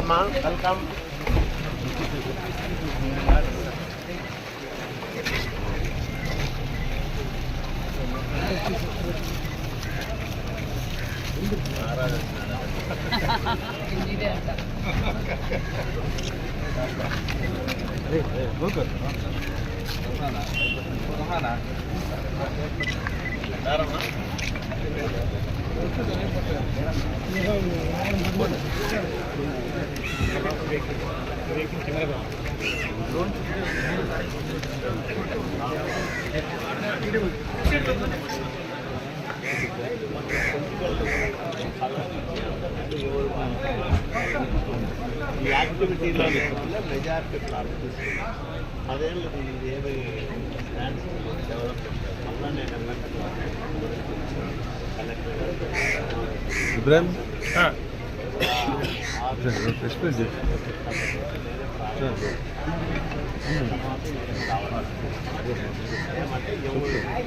Rama welcome ఈ యాక్టివిటీలో majority ప్రార్థిస్తుంది అదేళ్ళు ఇది ఏమి ప్లాన్స్ డెవలప్మెంట్ మళ్ళీ నేను అన్నట్టు కలెక్టర్ గారు ఇబ్రాహిం ఆ ఎక్స్ప్లెయిన్ చేసి ఏమంటే ఎవరు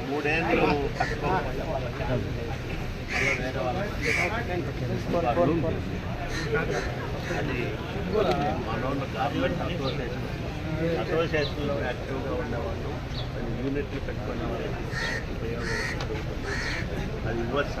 మూడేళ్ళు అది మనోళ్ళు గవర్నమెంట్ అసోసియేషన్ అసోసియేషన్లో యాక్టివ్గా ఉండేవాళ్ళు అది యూనిట్లు పెట్టుకునే వాళ్ళు ఉపయోగం అది ఇవ్వచ్చు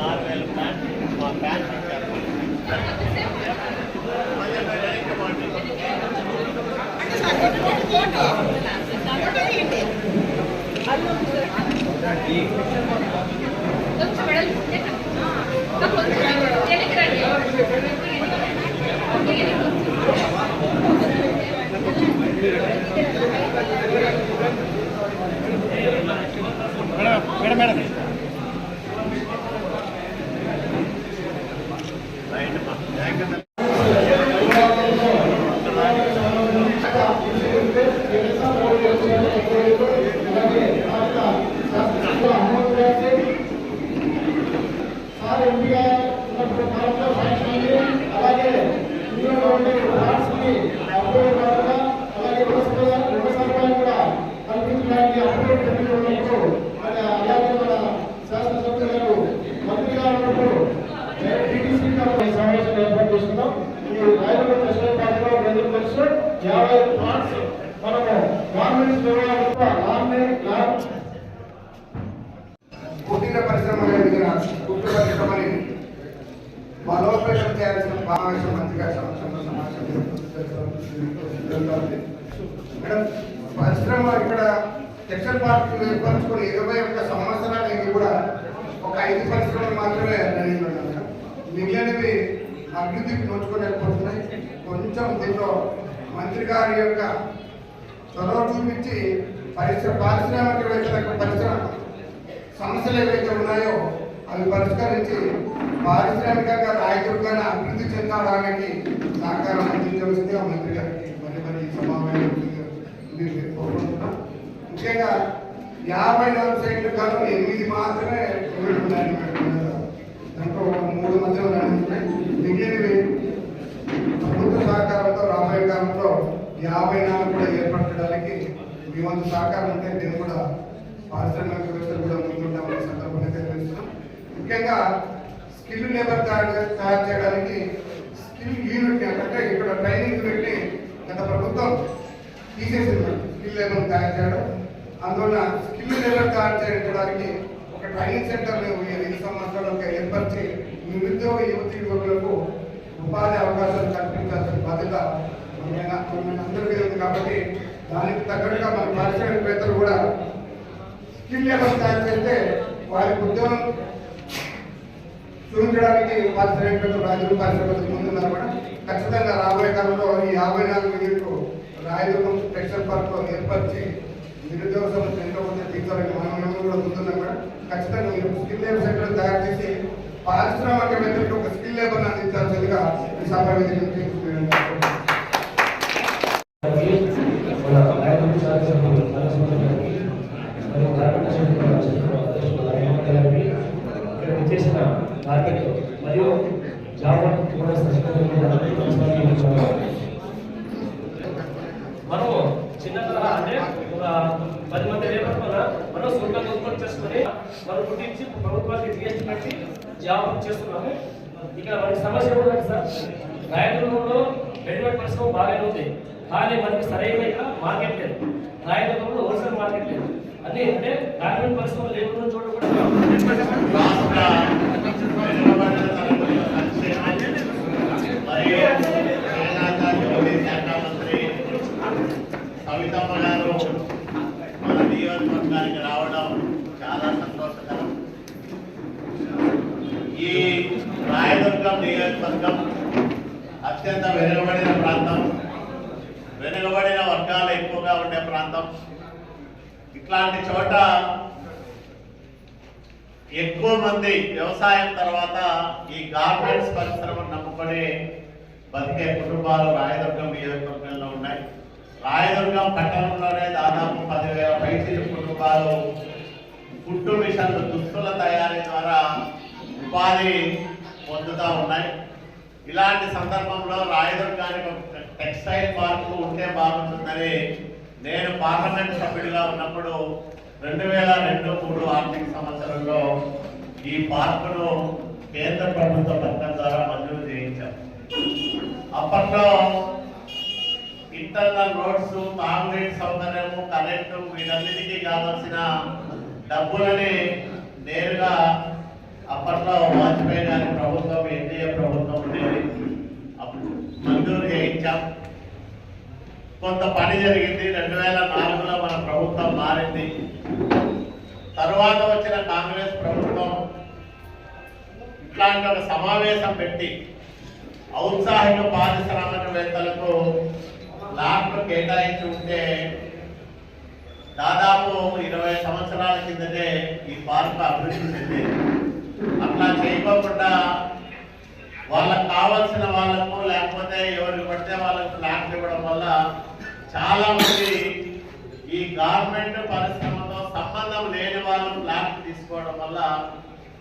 ఆరు వేల ప్యాంట్ మా ప్యాంట్ ఇచ్చారు రైట్ మా జాగ్రత్త సార్ ఎన్టీఆర్ ఉన్నప్పుడు కాలంలో శాంక్షన్ అయింది అలాగే ఇందులో ఉండే ప్లాట్స్కి అప్రూవల్ కాకుండా అలాగే వ్యవసాయ వ్యవసాయం కూడా కల్పించడానికి అప్రూవల్ పెట్టుకున్నప్పుడు మరి అలాగే మన శాసనసభ్యులు గారు మంత్రిగా ఉన్నప్పుడు టీడీసీ సమావేశం ఏర్పాటు చేసుకున్నాం ఈ రాయలసీమ నేషనల్ పార్టీలో ప్రజలు తెలుసు యాభై ప్లాట్స్ మనము గవర్నమెంట్ లాంగ్ కుటీర పరిశ్రమల దగ్గర కుటీర పరిశ్రమని బలోపేతం చేయాల్సిన సమావేశం మంత్రిగా సమక్షంలో సమావేశం జరుగుతోంది. మేడం పరిశ్రమ ఇక్కడ టెక్స్టైల్ పార్క్ యొక్క సంవత్సరానికి కూడా ఒక ఐదు పరిశ్రమలు మాత్రమే మిగిలినవి అభివృద్ధికి నోచుకోలేకపోతున్నాయి. కొంచెం దీంట్లో మంత్రి గారి యొక్క చొరవ చూపించి పరిశ్రమ పారిశ్రామికవేత్తలకు పరిశ్రమ సమస్యలు ఏవైతే ఉన్నాయో అవి పరిష్కరించి పారిశ్రామికంగా రాయదుర్గాన్ని అభివృద్ధి చెందడానికి సహకారం అందించవలసిందిగా మంత్రి గారికి మరి మరి సమావేశం ముఖ్యంగా యాభై నాలుగు సైట్లు కాలం ఎనిమిది మాత్రమే కోవిడ్ దాంట్లో మూడు మధ్యలో మిగిలినవి ప్రభుత్వ సహకారంతో రాబోయే కాలంలో యాభై నాలుగు కూడా ఏర్పరచడానికి మీ వంతు సహకారం ఉంటే నేను కూడా పారిశ్రామిక వ్యవస్థలు కూడా ముందుంటామని సందర్భంగా తెలియజేస్తున్నాం. ముఖ్యంగా స్కిల్ లేబర్ తయారు తయారు చేయడానికి స్కిల్ యూనిట్ అంటే ఇక్కడ ట్రైనింగ్ యూనిట్ని గత ప్రభుత్వం తీసేసింది. స్కిల్ లేబర్ తయారు చేయడం అందువల్ల స్కిల్ డెవలప్ చేయడానికి ఒక ట్రైనింగ్ సెంటర్ ఐదు సంవత్సరాలకు ఏర్పరిచి నిరుద్యోగ యువతి యువకులకు ఉపాధి అవకాశాలు కల్పించాల్సిన బాధ్యత మన- మన అందరికీ ఉంది కాబట్టి దానికి తగ్గట్టుగా మన పారిశ్రామికవేత్తలు కూడా స్కిల్ డెవలప్ తయారు చేస్తే వారికి ఉద్యోగం చూపించడానికి పారిశ్రామికవేత్తలు రాజులు పారిశ్రామికవేత్తలు ముందున్నారు కూడా ఖచ్చితంగా రాబోయే కాలంలో ఈ యాభై నాలుగు యూనిట్లు రాయదుర్గం టెక్స్టైల్ పార్క్ ఏర్పరిచి నిరుద్యోగ సమస్య ఎంతో మంది తీర్చాలని మనం మేము కూడా ముందున్నాం కూడా ఖచ్చితంగా మీరు స్కిల్ లేబర్ సెంటర్ తయారు చేసి పారిశ్రామికవేత్తలకు ఒక స్కిల్ లేబర్ అందించాల్సిందిగా ఈ సభ వేదిక నుంచి కోరుతున్నాను. మన నాయకుడు శాసనసభ్యులు నరసింహ గారికి మరియు గ్రామీణ శాఖ అధ్యక్షులు హనుమంత్ గారికి ఇక్కడ విచ్చేసిన కార్మికులు మరియు జాబ్ కూడా మనం చిన్న తరహా అంటే ఒక పది మంది లేబర్ వల్ల మనం సొంతంగా ఉత్పత్తి చేసుకుని మనం గుర్తించి ప్రభుత్వానికి జిఎస్టీ కట్టి జాబ్ చేస్తున్నాము ఇక్కడ మనకి సమస్య కూడా సార్ రాయదుర్గంలో రెడీమేడ్ బాగానే ఉంది. కానీ మనకి సరైన మార్కెట్ లేదు. రాయదుర్గంలో హోల్సేల్ మార్కెట్ లేదు. అన్ని అంటే గార్మెంట్ పరిశ్రమ లేకుండా చూడకుండా కూడా రాష్ట్ర వెనుకబడిన తరగతుల సంక్షేమం మరియు చేనేత జౌళి శాఖ మంత్రి కవితమ్మ గారు మన నియోజకవర్గానికి రావడం చాలా సంతోషకరం ఈ రాయదుర్గం నియోజకవర్గం అత్యంత వెనుకబడిన ప్రాంతం వెనుకబడిన వర్గాలు ఎక్కువగా ఉండే ప్రాంతం ఇట్లాంటి చోట ఎక్కువ మంది వ్యవసాయం తర్వాత ఈ గార్మెంట్స్ పరిశ్రమను నమ్ముకొని బతికే కుటుంబాలు రాయదుర్గం నియోజకవర్గంలో ఉన్నాయి. రాయదుర్గం పట్టణంలోనే దాదాపు పదివేల పైసలు కుటుంబాలు కుట్టు మిషన్లు దుస్తుల తయారీ ద్వారా ఉపాధి పొందుతూ ఉన్నాయి. ఇలాంటి సందర్భంలో రాయదుర్గానికి ఒక టెక్స్టైల్ పార్క్ ఉంటే బాగుంటుందని నేను పార్లమెంట్ సభ్యుడిగా ఉన్నప్పుడు రెండు వేల రెండు మూడు ఆర్థిక సంవత్సరంలో ఈ పార్కును కేంద్ర ప్రభుత్వ పథకం ద్వారా మంజూరు చేయించాం. అప్పట్లో ఇంటర్నల్ రోడ్స్ కాంక్రీట్ సౌకర్యము కరెంటు వీటన్నిటికీ కావాల్సిన డబ్బులని నేరుగా అప్పట్లో వాజ్పేయి గారి ప్రభుత్వం ఎన్డీఏ ప్రభుత్వం ఉండేది మంజూరు చేయించాం. కొంత పని జరిగింది. రెండు వేల నాలుగులో మన ప్రభుత్వం మారింది. తరువాత వచ్చిన కాంగ్రెస్ ప్రభుత్వం ఇట్లాంటి ఒక సమావేశం పెట్టి ఔత్సాహిక పారిశ్రామికవేత్తలకు లాట్లు కేటాయించి ఉంటే దాదాపు ఇరవై సంవత్సరాల కిందటే ఈ పార్క్ అభివృద్ధి చెందింది. అట్లా చేయకోకుండా వాళ్ళకు కావాల్సిన వాళ్ళకు లేకపోతే ఎవరికి పడితే వాళ్ళకు ఫ్లాట్లు ఇవ్వడం వల్ల చాలా మంది ఈ గవర్నమెంట్ పరిశ్రమ సంబంధం లేని వాళ్ళు ఫ్లాట్లు తీసుకోవడం వల్ల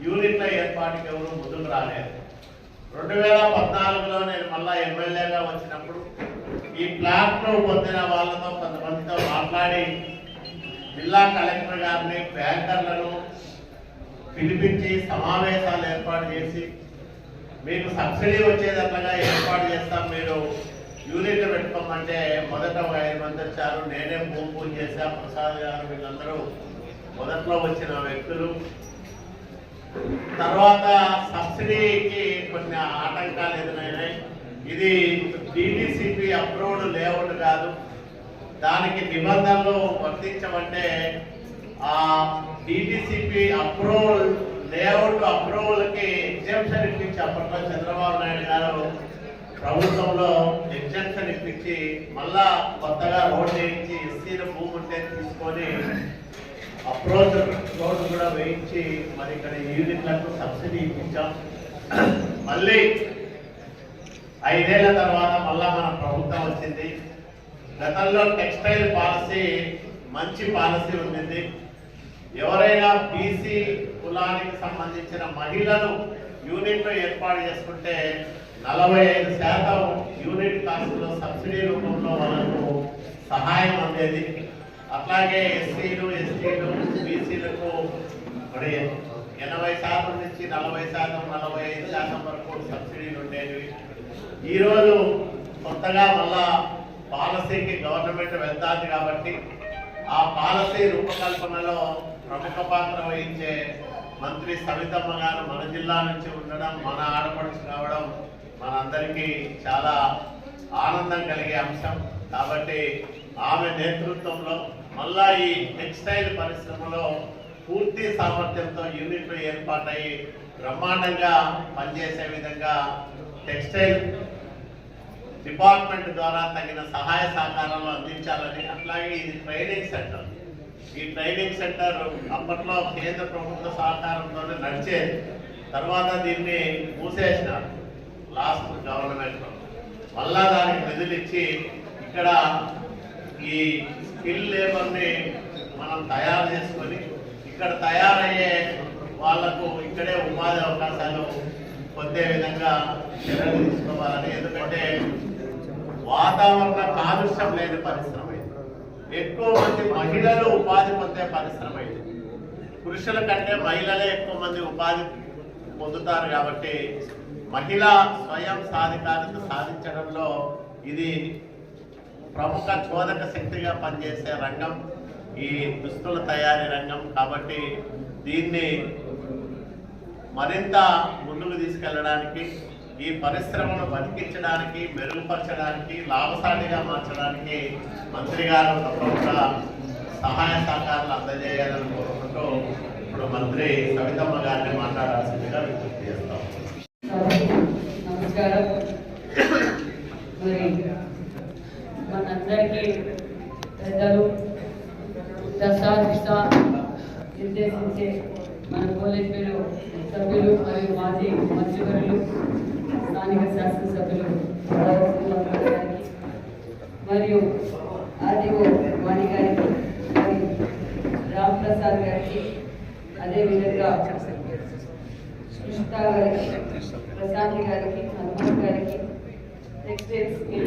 యూనిట్ల ఏర్పాటుకి ఎవరు ముందుకు రాలేదు. రెండు వేల పద్నాలుగులో నేను మళ్ళా ఎమ్మెల్యేగా వచ్చినప్పుడు ఈ ప్లాట్ను పొందిన వాళ్ళతో కొంతమందితో మాట్లాడి జిల్లా కలెక్టర్ గారిని బ్యాంకర్లను పిలిపించి సమావేశాలు ఏర్పాటు చేసి మీకు సబ్సిడీ వచ్చేటట్లుగా ఏర్పాటు చేస్తాం. మీరు యూనిట్లు పెట్టుకోమంటే మొదట ఒక ఐదు మంది వచ్చారు. నేనే భూమి పూజ చేశా. ప్రసాద్ గారు వీళ్ళందరూ మొదట్లో వచ్చిన వ్యక్తులు తర్వాత సబ్సిడీకి కొన్ని ఆటంకాలు ఎదురైనాయి. ఇది డిటిసిపి అప్రూవ్డ్ లేఅవుట్ కాదు. దానికి నిబంధనలు వర్తించమంటే ఆ డిటిసిపి అప్రూవల్ లేఅవుట్ అప్రూవల్కి ఎగ్జామ్షన్ ఇప్పించి అప్పట్లో చంద్రబాబు నాయుడు గారు ప్రభుత్వంలో ఎగ్జామ్షన్ ఇప్పించి మళ్ళా కొత్తగా రోడ్ వేయించి ఎస్సీల భూమి ఉంటే తీసుకొని అప్రోచ్ రోడ్డు కూడా వేయించి మరి ఇక్కడ యూనిట్లకు సబ్సిడీ ఇప్పించాం. మళ్ళీ ఐదేళ్ళ తర్వాత మళ్ళా మన ప్రభుత్వం వచ్చింది. గతంలో టెక్స్టైల్ పాలసీ మంచి పాలసీ ఉండింది. ఎవరైనా బీసీ కులానికి సంబంధించిన మహిళలు యూనిట్లు ఏర్పాటు చేసుకుంటే నలభై ఐదు శాతం యూనిట్ కాస్ట్లో సబ్సిడీ రూపంలో వాళ్ళకు సహాయం అందేది. అట్లాగే ఎస్సీలు ఎస్టీలు బీసీలకు మరి ఎనభై శాతం నుంచి నలభై శాతం నలభై ఐదు శాతం వరకు సబ్సిడీలు ఉండేవి. ఈరోజు కొత్తగా మళ్ళా పాలసీకి గవర్నమెంట్ వెళ్తాది కాబట్టి ఆ పాలసీ రూపకల్పనలో ప్రముఖ పాత్ర వహించే మంత్రి సవితమ్మ గారు మన జిల్లా నుంచి ఉండడం మన ఆడపడుచు కావడం మనందరికీ చాలా ఆనందం కలిగే అంశం. కాబట్టి ఆమె నేతృత్వంలో మళ్ళా ఈ టెక్స్టైల్ పరిశ్రమలో పూర్తి సామర్థ్యంతో యూనిట్లు ఏర్పాటై బ్రహ్మాండంగా పనిచేసే విధంగా టెక్స్టైల్ డిపార్ట్మెంట్ ద్వారా తగిన సహాయ సహకారాలు అందించాలని అట్లాగే ఇది ట్రైనింగ్ సెంటర్. ఈ ట్రైనింగ్ సెంటర్ అప్పట్లో కేంద్ర ప్రభుత్వ సహకారంతోనే నడిచేది తర్వాత దీన్ని మూసేసినారు లాస్ట్ గవర్నమెంట్లో. మళ్ళా దానికి నిధులు ఇచ్చి ఇక్కడ ఈ స్కిల్ లేబర్ని మనం తయారు చేసుకొని ఇక్కడ తయారయ్యే వాళ్ళకు ఇక్కడే ఉపాధి అవకాశాలు పొందే విధంగా చర్యలు తీసుకోవాలని. ఎందుకంటే వాతావరణ కాలుష్యం లేని పరిశ్రమ ఇది. ఎక్కువ మంది మహిళలు ఉపాధి పొందే పరిశ్రమ ఇది. పురుషుల కంటే మహిళలే ఎక్కువ మంది ఉపాధి పొందుతారు కాబట్టి మహిళా స్వయం సాధికారత సాధించడంలో ఇది ప్రముఖ చోదక శక్తిగా పనిచేసే రంగం ఈ దుస్తుల తయారీ రంగం. కాబట్టి దీన్ని మరింత ముందుకు తీసుకెళ్ళడానికి ఈ పరిశ్రమను బతికించడానికి మెరుగుపరచడానికి లాభసాటిగా మార్చడానికి మంత్రి గారు ప్రముఖ సహాయ సహకారాలు అందజేయాలని కోరుకుంటూ ఇప్పుడు మంత్రి సవితమ్మ గారిని మాట్లాడాల్సిందిగా విజ్ఞప్తి చేస్తాం. నమస్కారం మరి మనందరికీ పెద్దలు దశాదిశ నిర్దేశించే మన పోలీస్ బ్యూరో సభ్యులు మరియు మంత్రివర్యులు స్థానిక శాసనసభ్యులు మరియు ఆర్డీఓ వాణి గారికి మరియు రామ్ ప్రసాద్ గారికి అదేవిధంగా సుష్ట గారికి ప్రశాంతి గారికి హనుమాన్ గారికి టెక్స్టైల్స్కి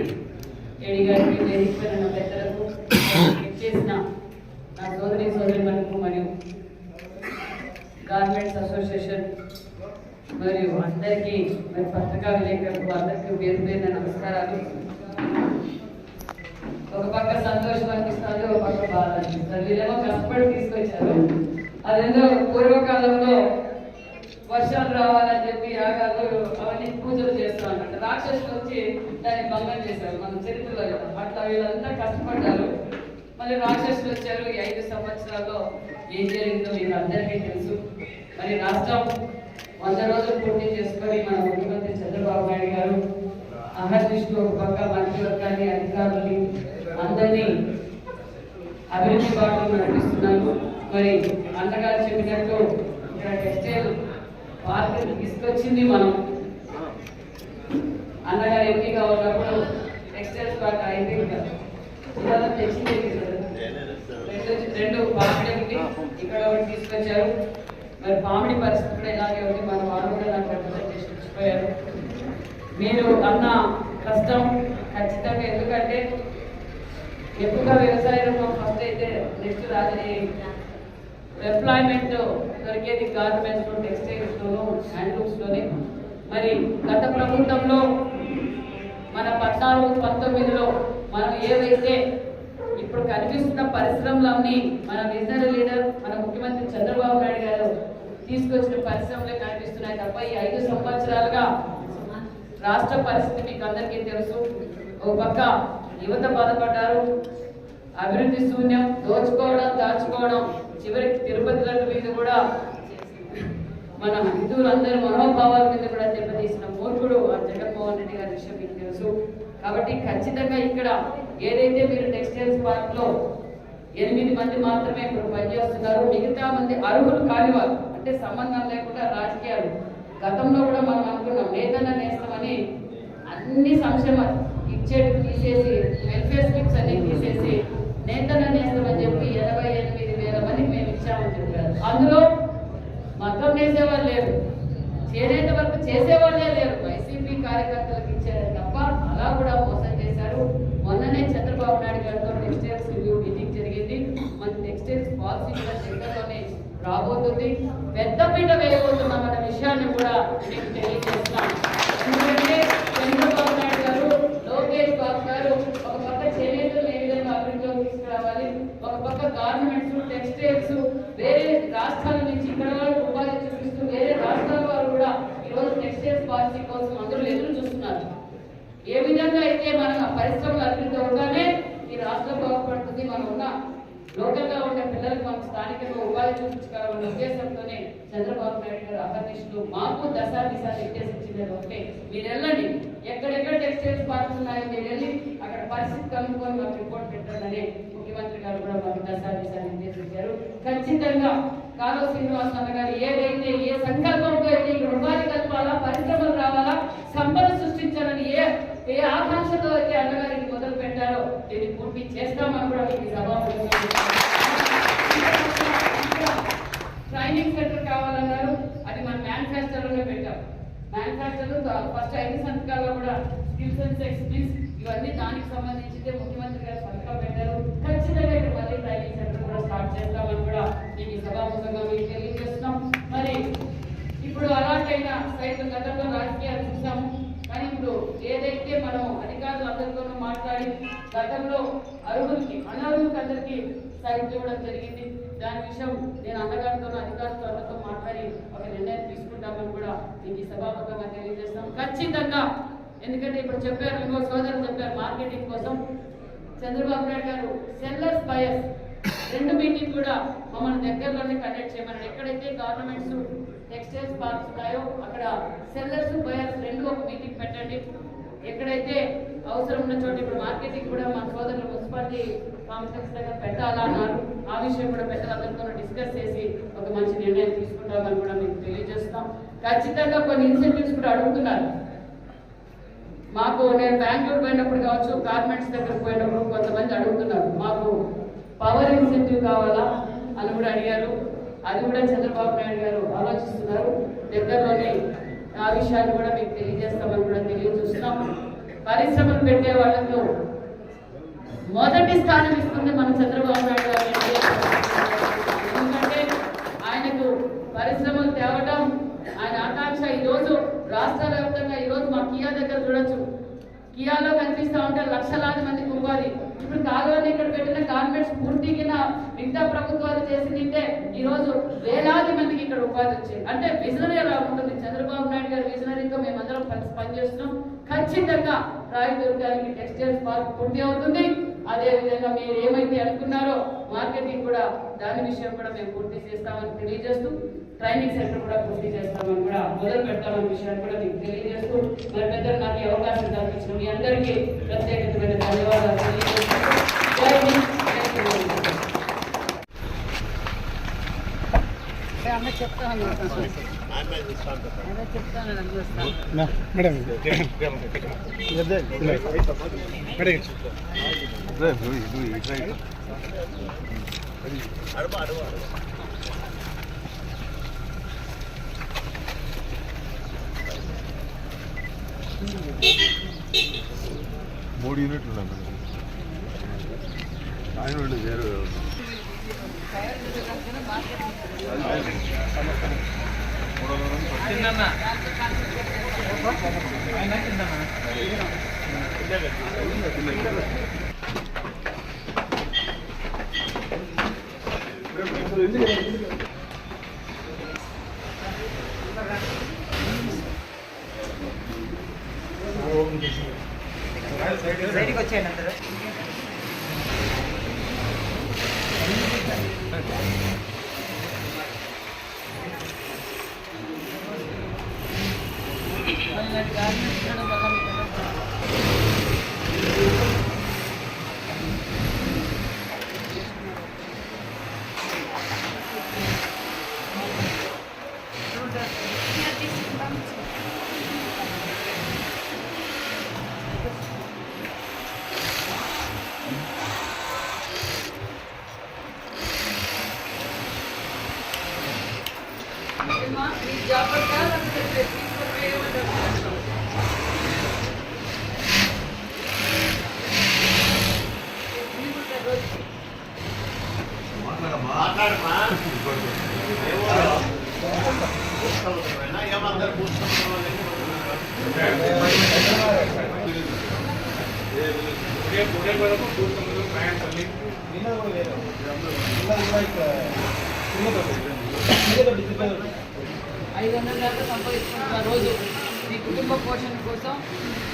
ఏడి గారికి వేదిక పైన నా పెద్దలకు చేసిన నా సోదరి సోదరిమణులకు మరియు గార్మెంట్స్ అసోసియేషన్ మరియు అందరికీ మరి పత్రికా విలేకరులకు అందరికీ పేరు పేరున నమస్కారాలు ఒక పక్క సంతోషం అనిపిస్తుంది ఒక పక్క బాధ అనిపిస్తుంది. వీళ్ళేమో కష్టపడి తీసుకొచ్చారు. అదేందో పూర్వకాలంలో వర్షాలు రావాలని చెప్పి యాగాలు అవన్నీ పూజలు చేస్తూ అన్నట్టు రాక్షసులు వచ్చి దాన్ని భంగం చేశారు మన చరిత్రలో అట్లా వీళ్ళంతా కష్టపడ్డారు. మళ్ళీ రాక్షసులు వచ్చారు. ఈ ఐదు సంవత్సరాల్లో ఏం జరిగిందో మీకు అందరికీ తెలుసు. మరి రాష్ట్రం వంద రోజులు పూర్తి చేసుకొని మన ముఖ్యమంత్రి చంద్రబాబు నాయుడు గారు అహర్నిష్లు ఒక పక్క మంత్రివర్గాన్ని అధికారులని అందరినీ అభివృద్ధి బాటలో నడిపిస్తున్నాము మరి అన్నగారు చెప్పినట్టు ఇక్కడ టెక్స్టైల్ పార్క్ తీసుకొచ్చింది మనం. అన్నగారు ఎంపీగా ఉన్నప్పుడు టెక్స్టైల్స్ పార్క్ అయింది కదా రెండు రెండు పామిడి ఇక్కడ ఒకటి తీసుకొచ్చారు. మరి పామిడి పరిస్థితి కూడా ఇలాగే ఉంది. మన వారు కూడా నాకు రిప్రజెంటేషన్ ఇచ్చిపోయారు. మీరు అన్న కష్టం ఖచ్చితంగా ఎందుకంటే ఎక్కువగా వ్యవసాయ రంగం ఫస్ట్ అయితే నెక్స్ట్ రాజీ ఎంప్లాయ్మెంట్ దొరికేది గార్మెంట్స్లో టెక్స్టైల్స్ లోను. మరి గత ప్రభుత్వంలో మన పద్నాలుగు పంతొమ్మిదిలో మనం ఏవైతే ఇప్పుడు కనిపిస్తున్న పరిశ్రమలన్నీ మన విజనరీ లీడర్ మన ముఖ్యమంత్రి చంద్రబాబు నాయుడు గారు తీసుకొచ్చిన పరిశ్రమలే కనిపిస్తున్నాయి తప్ప ఈ ఐదు సంవత్సరాలుగా రాష్ట్ర పరిస్థితి మీకు అందరికీ తెలుసు. ఓ పక్క యువత బాధపడ్డారు. అభివృద్ధి శూన్యం దోచుకోవడం దాచుకోవడం చివరికి తిరుపతి లడ్డు మీద కూడా మన హిందువులందరి మనోభావాల మీద కూడా దెబ్బతీసిన మూర్ఖుడు ఆ జగన్మోహన్ రెడ్డి గారి విషయం మీకు తెలుసు. కాబట్టి ఖచ్చితంగా ఇక్కడ ఏదైతే మీరు టెక్స్టైల్స్ పార్క్లో ఎనిమిది మంది మాత్రమే ఇప్పుడు పనిచేస్తున్నారు మిగతా మంది అర్హులు కానివారు అంటే సంబంధం లేకుండా రాజకీయాలు. గతంలో కూడా మనం అనుకున్నాం నేతన్న కానీ అన్ని సంక్షేమ ఇచ్చేటి తీసేసి వెల్ఫేర్ స్కీమ్స్ అన్ని తీసేసి నేతన నేస్తామని చెప్పి ఎనభై ఎనిమిది వేల మందికి మేము ఇచ్చామని చెప్పారు. అందులో మతం వేసేవాళ్ళు లేరు. చేనేత వరకు చేసేవాళ్ళే లేరు. వైసీపీ కార్యకర్తలకు ఇచ్చారు తప్ప అలా కూడా మోసం చేశారు మొన్ననే చంద్రబాబు నాయుడు గారితో టెక్స్టైల్స్ రివ్యూ మీటింగ్ జరిగింది మన టెక్స్టైల్స్ పాలసీ కూడా దగ్గరలోనే రాబోతుంది పెద్దపీట వేయబోతున్నాం అన్న విషయాన్ని కూడా మీకు తెలియజేస్తున్నాం ఎందుకంటే చంద్రబాబు నాయుడు గారు లోకేష్ బాబు గారు ఒక పక్క చేనేతలు ఏ విధంగా అభివృద్ధిలోకి తీసుకురావాలి ఒక పక్క గార్మెంట్స్ టెక్స్టైల్స్ వేరే రాష్ట్రాల నుంచి ఇక్కడ వరకు ఉపాధి చూపిస్తూ వేరే రాష్ట్రాల వారు కూడా ఈరోజు టెక్స్టైల్స్ పాలసీ కోసం అందరూ ఎదురు చూస్తున్నారు ఏ విధంగా అయితే మన పరిశ్రమలు అభివృద్ధి అవగానే ఈ రాష్ట్రం బాగుపడుతుంది మనం ఉన్న లోకల్గా ఉండే పిల్లలకు ఉపాధి చూపించగలమన్న ఉద్దేశంతోనే చంద్రబాబు నాయుడు గారు అహర్నిశలు మాకు దశా దిశ నిర్దేశించింది ఒకటే. మీరు వెళ్ళండి. ఎక్కడెక్కడ టెక్స్టైల్స్ పార్క్స్ ఉన్నాయో మీరు వెళ్ళి అక్కడ పరిస్థితి కనుక్కొని మాకు రిపోర్ట్ పెట్టాలని ముఖ్యమంత్రి గారు కూడా మాకు దశాదిశాలు నిర్దేశించారు ఖచ్చితంగా కాలువ శ్రీనివాస్ గారు ఏదైతే ఏ సంకల్పంతో అయితే ఇక్కడ ఉపాధి కల్పాలా పరిశ్రమలు రావాలా సంపద సృష్టించాలని ఏ ఏ ఆకాంక్షతో అయితే అన్నగారికి మొదలు పెట్టారో దీన్ని పూర్తి చేస్తామని కూడా మీకు సభాపతి ట్రైనింగ్ సెంటర్ కావాలన్నారు. అది మన మ్యానుఫ్యాక్చర్లోనే పెట్టాం. మ్యానుఫ్యాక్చర్ ఫస్ట్ ఐదు సంతకాల్లో కూడా స్కిల్స్ అండ్ ఎక్స్పీరియన్స్ ఇవన్నీ దానికి సంబంధించితే ముఖ్యమంత్రి గారు సంతకం పెట్టారు. ఖచ్చితంగా ఇక్కడ మళ్ళీ ట్రైనింగ్ సెంటర్ కూడా స్టార్ట్ చేస్తామని కూడా మీకు ఈ సభాముఖంగా మీకు తెలియజేస్తున్నాం. మరి ఇప్పుడు అలాగైనా సైతం గతంలో రాజకీయాలు చూసాము. కానీ ఇప్పుడు ఏదైతే మనం అధికారులందరితోనూ మాట్లాడి గతంలో అర్హులకి అనర్హులకి అందరికీ సైట్ ఇవ్వడం జరిగింది. దాని విషయం నేను అన్నగారితో అధికారులతో అందరితో మాట్లాడి ఒక నిర్ణయం తీసుకుంటామని కూడా మీకు ఈ సభాముఖంగా తెలియజేస్తాం. ఖచ్చితంగా. ఎందుకంటే ఇప్పుడు చెప్పారు ఇంకో సోదరులు చెప్పారు మార్కెటింగ్ కోసం. చంద్రబాబు నాయుడు గారు సెల్లర్స్ బయర్స్ రెండు మీటింగ్ కూడా మమ్మల్ని దగ్గరలోనే కండక్ట్ చేయమన్నారు. ఎక్కడైతే గవర్నమెంట్స్ టెక్స్టైల్స్ పార్క్స్ ఉన్నాయో అక్కడ సెల్లర్స్ బయర్స్ రెండు ఒక మీటింగ్ పెట్టండి. ఎక్కడైతే అవసరం ఉన్న చోట ఇప్పుడు మార్కెటింగ్ కూడా మా సోదరులు మున్సిపాలిటీ కాంప్లెక్స్ దగ్గర పెట్టాలా అన్నారు. ఆ విషయం కూడా పెద్దలందరితో డిస్కస్ చేసి ఒక మంచి నిర్ణయం తీసుకుంటామని కూడా మీకు తెలియజేస్తాం ఖచ్చితంగా కొన్ని ఇన్సెంటివ్స్ కూడా అడుగుతున్నారు. మాకు నేను బెంగళూరు పోయినప్పుడు కావచ్చు గార్మెంట్స్ దగ్గర పోయినప్పుడు కొంతమంది అడుగుతున్నారు. మాకు పవర్ ఇన్సెంటివ్ కావాలా అని కూడా అడిగారు. అది కూడా చంద్రబాబు నాయుడు గారు ఆలోచిస్తున్నారు. దగ్గరలోనే ఆ విషయాన్ని కూడా మీకు తెలియజేస్తామని కూడా తెలియజేస్తున్నాం. పరిశ్రమలు పెట్టే వాళ్ళకు మొదటి స్థానం ఇస్తుంది మన చంద్రబాబు నాయుడు గారు. ఎందుకంటే ఆయనకు పరిశ్రమలు తేవడం ఆయన ఆకాంక్ష ఈరోజు రాష్ట్ర వ్యాప్తంగా ఈరోజు మా కియా దగ్గర చూడొచ్చు. కియాలో కనిపిస్తా ఉంటే లక్షలాది మందికి ఉపాధి ఇప్పుడు కాలువని ఇక్కడ పెట్టిన గార్మెంట్స్ పూర్తిగా మిగతా ప్రభుత్వాలు చేసిందంటే ఈ ఈరోజు వేలాది మందికి ఇక్కడ ఉపాధి వచ్చింది. అంటే విజనరీ ఎలా ఉంటుంది చంద్రబాబు నాయుడు గారి విజనరీతో మేమందరం కలిసి పనిచేస్తున్నాం. ఖచ్చితంగా రాయదుర్గానికి టెక్స్టైల్స్ పార్క్ పూర్తి అవుతుంది. అదే విధంగా మీరు ఏమైతే అనుకున్నారో మార్కెటింగ్ కూడా దాని విషయం కూడా మేము పూర్తి చేస్తామని తెలియజేస్తూ ట్రైనింగ్ సెంటర్ కూడా పూర్తి చేస్తామని కూడా మొదలు పెడతామని విషయాన్ని కూడా మీకు తెలియజేస్తూ మరి పెద్దలు నాకు అవకాశం కల్పించిన మీ అందరికీ ప్రత్యేకమైన ధన్యవాదాలు తెలియజేస్తూ జై హింద్, జై తెలంగాణ. ఆమె చూస్తాను మేడం అడుగు అడుగు అడుగు మూడు యూనిట్లు ఉన్నాయి మేడం ఆయన ఉండి వేరు అలాంటి గార్మెంట్స్ కూడా వల్ల మీకు ఏమ్మా, మీ జాబ్ పట్టాలి లేకపోతే తీసుకొని ఏమంటారు మాట్లాడమా ఎవరు? కూర్చోవడమేనా? ఏమందరు కూర్చోవడం లేకపోతున్నారు? ఐదు వందల దాకా సంపాదించుకుంటున్నారు రోజు మీ కుటుంబ పోషణ కోసం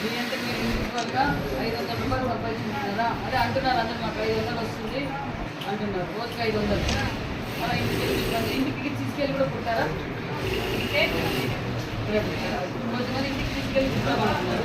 మీ ఎంత మీరు ఇండివిజువల్గా ఐదు వందల రూపాయలు సంపాదించుకుంటున్నారా? అదే అంటున్నారు అందరు మాకు ఐదు వందలు వస్తుంది అంటున్నారు. రోజుకి ఐదు వందలు అలా ఇంటికి వెళ్ళి ఇంటికి తీసుకెళ్ళి కూడా పుట్టారా ఇంకే కొంతమంది ఇంటికి తీసుకెళ్ళి పుట్టామంటున్నారు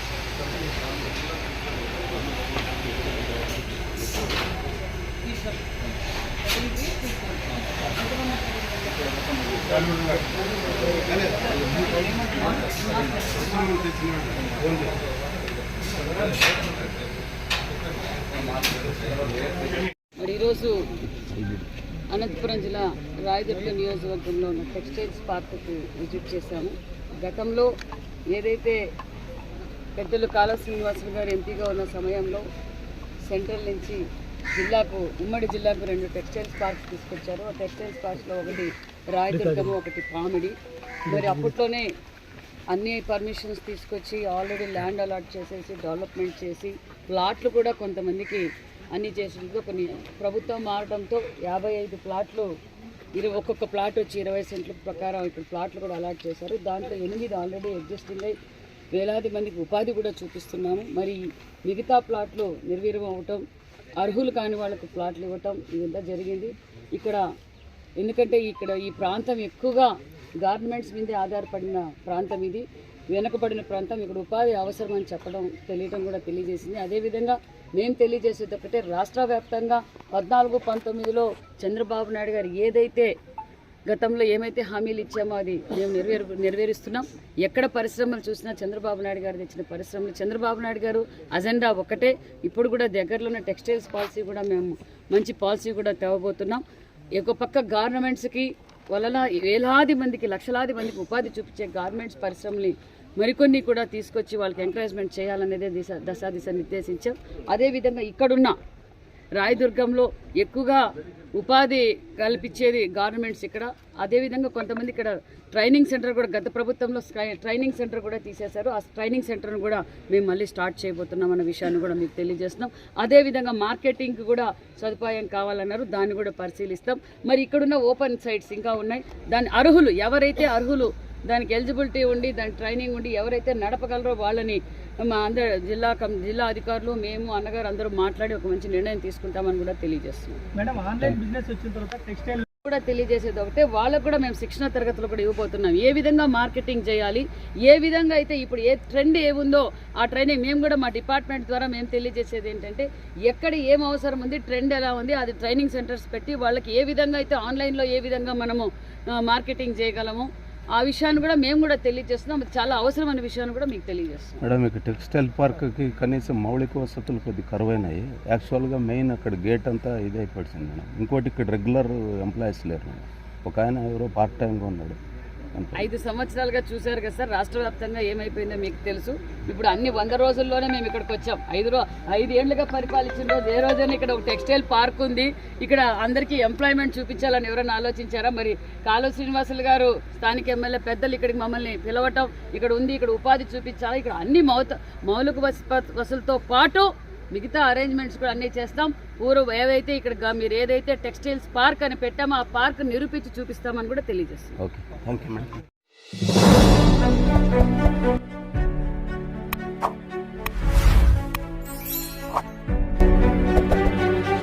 మరి ఈరోజు అనంతపురం జిల్లా రాయదుర్గ నియోజకవర్గంలో ఉన్న టెక్స్టైల్స్ పార్క్కు విజిట్ చేశాము. గతంలో ఏదైతే పెద్దలు కాళ శ్రీనివాసులు గారు ఎంపీగా ఉన్న సమయంలో సెంట్రల్ నుంచి జిల్లాకు ఉమ్మడి జిల్లాకు రెండు టెక్స్టైల్స్ పార్క్స్ తీసుకొచ్చారు. ఆ టెక్స్టైల్స్ పార్క్స్లో ఒకటి రాయదుర్గము ఒకటి పామిడి మరి అప్పట్లోనే అన్ని పర్మిషన్స్ తీసుకొచ్చి ఆల్రెడీ ల్యాండ్ అలాట్ చేసేసి డెవలప్మెంట్ చేసి ప్లాట్లు కూడా కొంతమందికి అన్ని చేసి కొన్ని ప్రభుత్వం మారడంతో యాభై ఐదు ప్లాట్లు ఇరవై ఒక్కొక్క ప్లాట్ వచ్చి ఇరవై సెంట్ల ప్రకారం ఇప్పుడు ప్లాట్లు కూడా అలాట్ చేశారు. దాంట్లో ఎనిమిది ఆల్రెడీ ఎగ్జిస్టింగ్ అయి వేలాది మందికి ఉపాధి కూడా చూపిస్తున్నాము. మరి మిగతా ప్లాట్లు నిర్వీర్యం అవటం అర్హులు కాని వాళ్ళకు ప్లాట్లు ఇవ్వటం ఇదంతా జరిగింది. ఇక్కడ ఎందుకంటే ఇక్కడ ఈ ప్రాంతం ఎక్కువగా గార్మెంట్స్ మీదే ఆధారపడిన ప్రాంతం ఇది. వెనుకబడిన ప్రాంతం ఇక్కడ ఉపాధి అవసరం అని చెప్పడం తెలియడం కూడా తెలియజేసింది. అదేవిధంగా మేము తెలియజేసేటప్పుడే రాష్ట్ర వ్యాప్తంగా పద్నాలుగు పంతొమ్మిదిలో చంద్రబాబు నాయుడు గారు ఏదైతే గతంలో ఏమైతే హామీలు ఇచ్చామో అది మేము నెరవేరు నెరవేరుస్తున్నాం. ఎక్కడ పరిశ్రమలు చూసినా చంద్రబాబు నాయుడు గారు తెచ్చిన పరిశ్రమలు. చంద్రబాబు నాయుడు గారు అజెండా ఒకటే. ఇప్పుడు కూడా దగ్గరలో ఉన్న టెక్స్టైల్స్ పాలసీ కూడా మేము మంచి పాలసీ కూడా తేవబోతున్నాం. ఒక పక్క గార్మెంట్స్కి వలన వేలాది మందికి లక్షలాది మందికి ఉపాధి చూపించే గార్మెంట్స్ పరిశ్రమని మరికొన్ని కూడా తీసుకొచ్చి వాళ్ళకి ఎంకరేజ్మెంట్ చేయాలనేదే దిశ దశా దిశ నిర్దేశించాం. అదేవిధంగా ఇక్కడున్న రాయదుర్గంలో ఎక్కువగా ఉపాధి కల్పించేది గవర్నమెంట్స్ ఇక్కడ. అదేవిధంగా కొంతమంది ఇక్కడ ట్రైనింగ్ సెంటర్ కూడా గత ప్రభుత్వంలో ట్రైనింగ్ సెంటర్ కూడా తీసేశారు. ఆ ట్రైనింగ్ సెంటర్ను కూడా మేము మళ్ళీ స్టార్ట్ చేయబోతున్నాం అన్న విషయాన్ని కూడా మీకు తెలియజేస్తున్నాం. అదేవిధంగా మార్కెటింగ్ కూడా సదుపాయం కావాలన్నారు. దాన్ని కూడా పరిశీలిస్తాం. మరి ఇక్కడున్న ఓపెన్ సైట్స్ ఇంకా ఉన్నాయి. దాని అర్హులు ఎవరైతే అర్హులు దానికి ఎలిజిబిలిటీ ఉండి దాని ట్రైనింగ్ ఉండి ఎవరైతే నడపగలరో వాళ్ళని మా అందరు జిల్లా జిల్లా అధికారులు మేము అన్నగారు అందరూ మాట్లాడి ఒక మంచి నిర్ణయం తీసుకుంటామని కూడా తెలియజేస్తున్నాం. మేడం ఆన్లైన్ బిజినెస్ వచ్చిన తర్వాత టెక్స్టైల్ కూడా తెలియజేసేది ఒకటే వాళ్ళకు కూడా మేము శిక్షణ తరగతులు కూడా ఇవ్వబోతున్నాం. ఏ విధంగా మార్కెటింగ్ చేయాలి ఏ విధంగా అయితే ఇప్పుడు ఏ ట్రెండ్ ఏముందో ఆ ట్రైనింగ్ మేము కూడా మా డిపార్ట్మెంట్ ద్వారా మేము తెలియజేసేది ఏంటంటే ఎక్కడ ఏం అవసరం ఉంది ట్రెండ్ ఎలా ఉంది అది ట్రైనింగ్ సెంటర్స్ పెట్టి వాళ్ళకి ఏ విధంగా అయితే ఆన్లైన్లో ఏ విధంగా మనము మార్కెటింగ్ చేయగలము ఆ విషయాన్ని కూడా మేము కూడా తెలియజేస్తున్నాం. అది చాలా అవసరమైన విషయాన్ని కూడా మీకు తెలియజేస్తున్నాం. మేడం ఇక టెక్స్టైల్ పార్క్కి కనీసం మౌలిక వసతులు కొద్ది కరువైనాయి. యాక్చువల్గా మెయిన్ అక్కడ గేట్ అంతా ఇదే పడిచింది మేడం. ఇంకోటి ఇక్కడ రెగ్యులర్ ఎంప్లాయీస్ లేరు. మేడం ఒక ఆయన ఎవరో పార్ట్ టైంగా ఉన్నాడు. ఐదు సంవత్సరాలుగా చూశారు కదా సార్ రాష్ట్ర వ్యాప్తంగా ఏమైపోయిందో మీకు తెలుసు. ఇప్పుడు అన్ని వంద రోజుల్లోనే మేము ఇక్కడికి వచ్చాం. ఐదు రో ఐదేళ్ళుగా పరిపాలించిన రోజు ఏ రోజైనా ఇక్కడ ఒక టెక్స్టైల్ పార్క్ ఉంది. ఇక్కడ అందరికీ ఎంప్లాయ్మెంట్ చూపించాలని ఎవరైనా ఆలోచించారా? మరి కాలువ శ్రీనివాసులు గారు స్థానిక ఎమ్మెల్యే పెద్దలు ఇక్కడికి మమ్మల్ని పిలవటం ఇక్కడ ఉంది ఇక్కడ ఉపాధి చూపించాలి? ఇక్కడ అన్ని మౌత మౌలిక వస- వసతులతో పాటు మిగతా అరేంజ్మెంట్స్ కూడా అన్నీ చేస్తాం. ఊరు ఏవైతే ఇక్కడ మీరు ఏదైతే టెక్స్టైల్స్ పార్క్ అని పెట్టామో ఆ పార్క్ నిరూపించి చూపిస్తామని కూడా తెలియజేస్తాం. Okay thank you madam